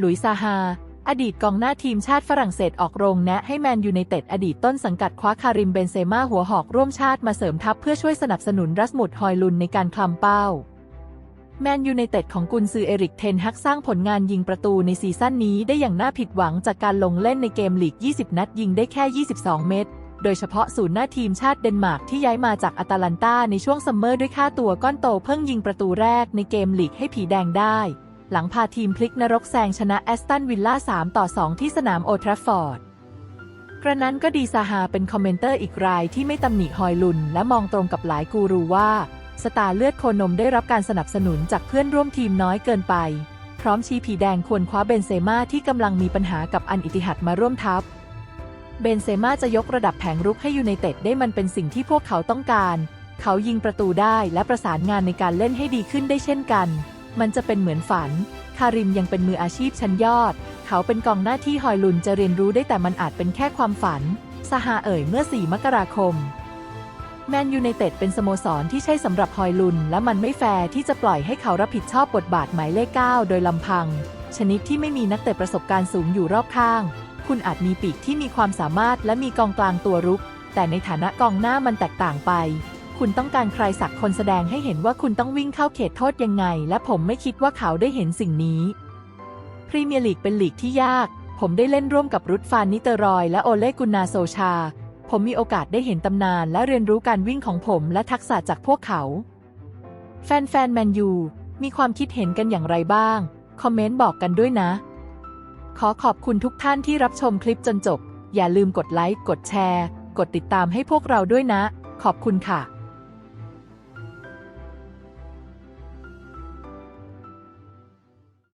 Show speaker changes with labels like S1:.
S1: หลุยซาฮา อดีตกองหน้าทีมชาติฝรั่งเศสออกโรงแนะให้แมนยูไนเต็ดอดีตต้นสังกัดคว้าคาริมเบนเซม่าหัวหอกร่วมชาติมาเสริมทัพเพื่อช่วยสนับสนุนรัสมุดฮอยลุนในการคลำเป้าแมนยูไนเต็ดของกุนซือเอริกเทนฮักสร้างผลงานยิงประตูในซีซั่นนี้ได้อย่างน่าผิดหวังจากการลงเล่นในเกมลีก 20 นัดยิงได้แค่ 22 เม็ด โดยเฉพาะศูนย์หน้าทีมชาติเดนมาร์กที่ย้ายมาจากอาตาลันตาในช่วงซัมเมอร์ด้วยค่าตัวก้อนโตเพิ่งยิงประตูแรกในเกมลีกให้ผีแดงได้ หลังพาทีมพลิกนรกแซงชนะแอสตันวิลล่า 3 ต่อ 2 ที่สนามโอทราฟอร์ด กระนั้นก็ดีซาฮาเป็นคอมเมนเตอร์อีกรายที่ไม่ตำหนิฮอยลุน และมองตรงกับหลายกูรูว่า สตาร์เลือดโคนมได้รับการสนับสนุนจากเพื่อนร่วมทีมน้อยเกินไป พร้อมชี้ผีแดงควรคว้าเบนเซม่าที่กำลังมีปัญหากับอันอิติหัดมาร่วมทัพเบนเซม่าจะยกระดับแผงรุกให้ยูไนเต็ดได้มันเป็นสิ่งที่พวกเขาต้องการ เขายิงประตูได้และประสานงานในการเล่นให้ดีขึ้นได้เช่นกัน มันจะเป็นเหมือนฝัน คาริมยังเป็นมืออาชีพชั้นยอด เขาเป็นกองหน้าที่ฮอยลุนจะเรียนรู้ได้แต่มันอาจเป็นแค่ความฝัน สหาเอ่ยเมื่อ 4 มกราคม แมนยูไนเต็ดเป็นสโมสรที่ใช่สำหรับฮอยลุน และมันไม่แฟร์ที่จะปล่อยให้เขารับผิดชอบบทบาทหมายเลข 9 โดยลำพัง ชนิดที่ไม่มีนักเตะประสบการณ์สูงอยู่รอบข้าง คุณอาจมีปีกที่มีความสามารถและมีกองกลางตัวรุก แต่ในฐานะกองหน้ามันแตกต่างไป คุณต้องการใครสักคนแสดงให้เห็นว่าคุณต้องวิ่งเข้าเขตโทษยังไง และผมไม่คิดว่าเขาได้เห็นสิ่งนี้พรีเมียร์ลีกเป็นลีกที่ยาก ผมได้เล่นร่วมกับรุดฟานนิเตอรอย และโอเลกุนนาโซชา ผมมีโอกาสได้เห็นตำนาน และเรียนรู้การวิ่งของผมและทักษะจากพวกเขา แฟนๆแมนยูมีความคิดเห็นกันอย่างไรบ้าง คอมเมนต์บอกกันด้วยนะ ขอขอบคุณทุกท่านที่รับชมคลิปจนจบ อย่าลืมกดไลค์ กดแชร์ กดติดตามให้พวกเราด้วยนะ ขอบคุณค่ะ